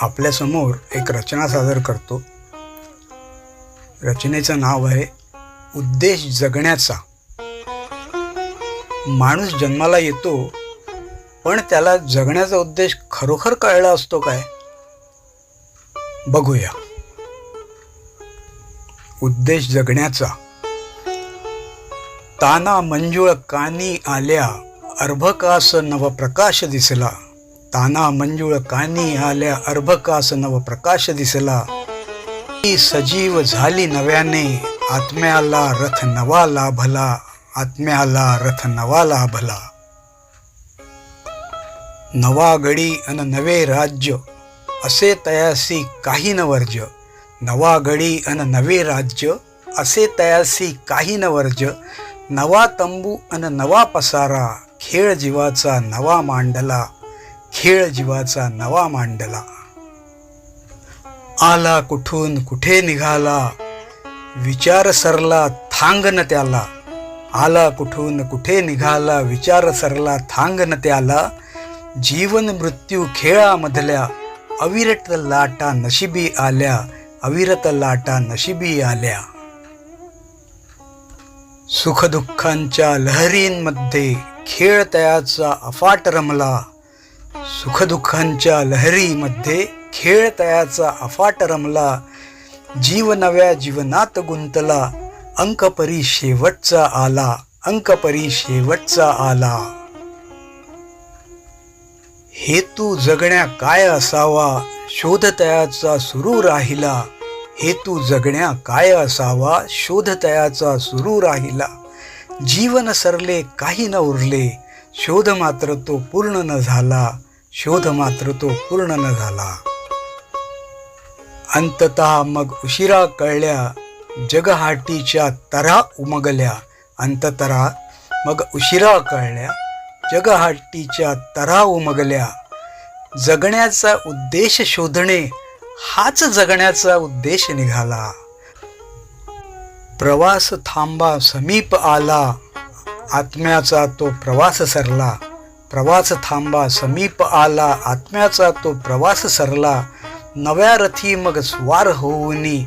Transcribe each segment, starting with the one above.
आपल्यासमोर एक रचना सादर करतो. रचनेचं नाव आहे उद्देश जगण्याचा. माणूस जन्माला येतो पण त्याला जगण्याचा उद्देश खरोखर कळला असतो काय? बघूया. उद्देश जगण्याचा. ताना मंजुळ कानी आल्या अर्भकास नवप्रकाश दिसला. ताना मंजुळ कानी आल्या अर्भकास नवप्रकाश दिसला. ती सजीव झाली नव्याने आत्म्याला रथ नवा लाभला आत्म्याला रथ नवा लाभला. नवा गडी अन नवे राज्य असे तयासी काही न वर्ज. नवा गडी अन नवे राज्य असे तयासी काही न वर्ज. नवा तंबू अन नवा पसारा खेळ जीवाचा नवा मांडला. खेळ जीवाचा नवा मांडला. आला कुठून कुठे निघाला विचार सरला थांग न त्याला. आला कुठून कुठे निघाला विचार सरला थांग न त्याला. जीवन मृत्यू खेळामधल्या अविरत लाटा नशिबी आल्या अविरत लाटा नशिबी आल्या. सुखदुःखांच्या लहरींमध्ये खेळ तयाचा अफाट रमला सुखदुःखांच्या लहरीमध्ये खेळ तयाचा अफाट रमला जीव नव्या जीवनात गुंतला अंकपरी शेवटचा आला अंकपरी शेवटचा आला. हेतू जगण्या काय असावा शोध तयाचा सुरू राहिला. हेतू जगण्या काय असावा शोध तयाचा सुरू राहिला. जीवन सरले काही न उरले शोध मात्र तो पूर्ण न झाला शोध मात्र तो पूर्ण न झाला. अंततः मग उशिरा कळल्या जगहाटीच्या तरा उमगल्या. अंततरा मग उशिरा कळल्या जगहाटीच्या तरा उमगल्या. जगण्याचा उद्देश शोधणे हाच जगण्याचा उद्देश निघाला. प्रवास थांबा समीप आला. आत्म्याचा तो प्रवास सरला. प्रवास थांबा समीप आला. आत्म्याचा तो प्रवास सरला. नव्या रथी मग स्वार होऊनी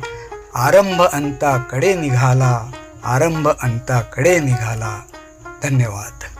आरंभ अंताकडे निघाला. आरंभ अंताकडे निघाला. धन्यवाद.